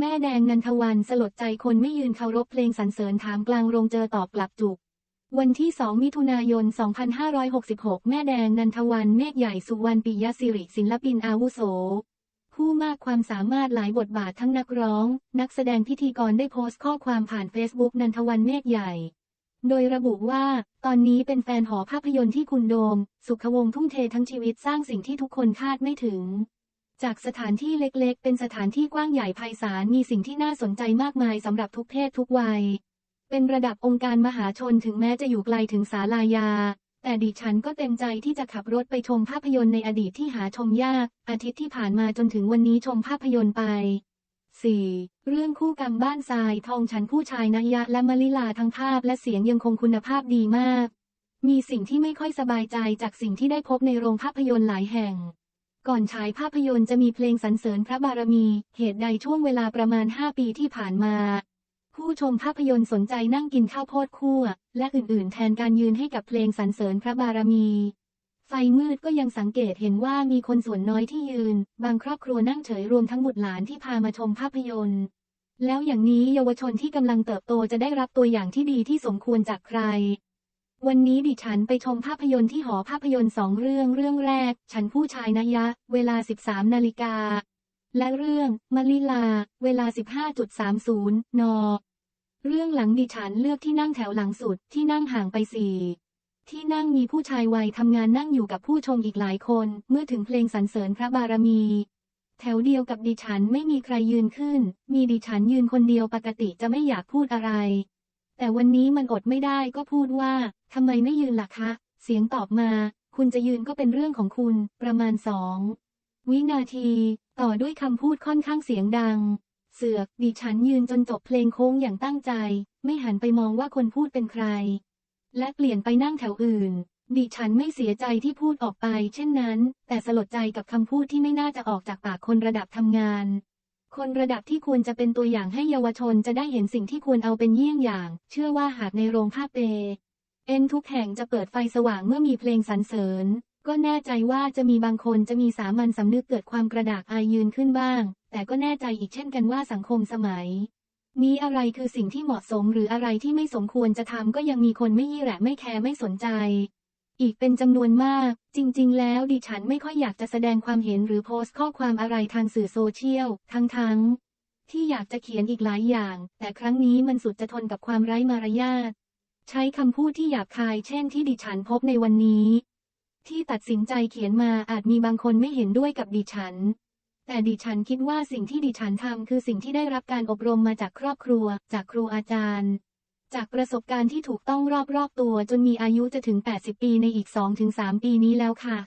แม่แดงนันทวันสลดใจคนไม่ยืนเคารพเพลงสรรเสริญถามกลางโรงเจอตอบกลับจุก วันที่ 2 มิถุนายน 2566 แม่แดงนันทวันเมฆใหญ่สุวรรณปิยศิริศิลปินอาวุโส ผู้มากความสามารถหลายบทบาททั้งนักร้อง นักแสดงพิธีกรได้โพสต์ข้อความผ่านเฟซบุ๊กนันทวันเมฆใหญ่ โดยระบุว่า ตอนนี้เป็นแฟนหอภาพยนตร์ที่คุณโดม สุขวงศ์ทุ่มเททั้งชีวิตสร้างสิ่งที่ทุกคนคาดไม่ถึง จากสถานที่เล็กๆ เป็นสถานที่กว้างใหญ่ไพศาลมีสิ่งที่น่าสนใจมากมายสำหรับทุกเพศทุกวัย เป็นระดับองค์การมหาชนถึงแม้จะอยู่ไกลถึงศาลายา แต่ดิฉันก็เต็มใจที่จะขับรถไปชมภาพยนตร์ในอดีตที่หาชมยาก อาทิตย์ที่ผ่านมาจนถึงวันนี้ชมภาพยนตร์ไป 4. เรื่องคู่กรรมบ้านทรายทองฉันผู้ชายนายะและมลิลาทั้งภาพและเสียงยังคงคุณภาพดีมาก มีสิ่งที่ไม่ค่อยสบายใจจากสิ่งที่ได้พบในโรงภาพยนตร์หลายแห่ง ก่อนฉายภาพยนตร์จะมีเพลงสรรเสริญพระบารมี เหตุใดช่วงเวลาประมาณ 5 ปีที่ผ่านมา ผู้ชมภาพยนตร์สนใจนั่งกินข้าวโพดคั่ว และอื่นๆ แทนการยืนให้กับเพลงสรรเสริญพระบารมีไฟมืดก็ยังสังเกตเห็นว่ามีคนส่วนน้อยที่ยืน บางครอบครัวนั่งเฉยรวมทั้งบุตรหลานที่พามาชมภาพยนตร์ แล้วอย่างนี้เยาวชนที่กำลังเติบโตจะได้รับตัวอย่างที่ดีที่สมควรจากใคร วันนี้ดิฉันไปชมภาพยนตร์ที่หอภาพยนตร์สองเรื่องเรื่องแรก ฉันผู้ชายนยะ เวลา 13 นาฬิกา และเรื่องมลิลา เวลา 15.30 น เรื่องหลังดิฉันเลือกที่นั่งแถวหลังสุดที่นั่งห่างไปสี่ที่นั่งมีผู้ชายวัยทำงานนั่งอยู่กับผู้ชมอีกหลายคน เมื่อถึงเพลงสรรเสริญพระบารมี แถวเดียวกับดิฉันไม่มีใครยืนขึ้น มีดิฉันยืนคนเดียวปกติจะไม่อยากพูดอะไร แต่วันนี้มันอดไม่ได้ก็พูดว่า ทำไมไม่ยืนล่ะคะ เสียงตอบมา คุณจะยืนก็เป็นเรื่องของคุณ ประมาณสอง วินาที ต่อด้วยคำพูดค่อนข้างเสียงดัง เสือกดิฉันยืนจนจบเพลงโค้งอย่างตั้งใจ ไม่หันไปมองว่าคนพูดเป็นใคร และเปลี่ยนไปนั่งแถวอื่น ดิฉันไม่เสียใจที่พูดออกไป เช่นนั้น แต่สลดใจกับคำพูดที่ไม่น่าจะออกจากปากคนระดับทำงาน คนระดับที่ควรจะเป็นตัวอย่างให้เยาวชนจะได้เห็นสิ่งที่ควรเอาเป็นเยี่ยงอย่าง เชื่อว่าหากในโรงภาพเปเอ็นทุกแห่งจะเปิดไฟสว่างเมื่อมีเพลงสรรเสริญ ก็แน่ใจว่าจะมีบางคนจะมีสามัญสำนึกเกิดความกระดากอายยืนขึ้นบ้าง แต่ก็แน่ใจอีกเช่นกันว่าสังคมสมัยนี้อะไรคือสิ่งที่เหมาะสมหรืออะไรที่ไม่สมควรจะทำก็ยังมีคนไม่ยี่แหละไม่แคร์ไม่สนใจ อีกเป็นจำนวนมาก จริง ๆ แล้วดิฉันไม่ค่อยอยากจะแสดงความเห็นหรือโพสต์ข้อความอะไรทางสื่อโซเชียล ทั้งๆที่อยากจะเขียนอีกหลายอย่าง แต่ครั้งนี้มันสุดจะทนกับความไร้มารยาท ใช้คำพูดที่หยาบคายเช่นที่ดิฉันพบในวันนี้ ที่ตัดสินใจเขียนมาอาจมีบางคนไม่เห็นด้วยกับดิฉัน แต่ดิฉันคิดว่าสิ่งที่ดิฉันทำคือสิ่งที่ได้รับการอบรมมาจากครอบครัว จากครูอาจารย์ จากประสบการณ์ที่ถูกต้องรอบๆตัวจนมีอายุจะถึง 80 ปีในอีก 2-3 ปีนี้แล้วค่ะ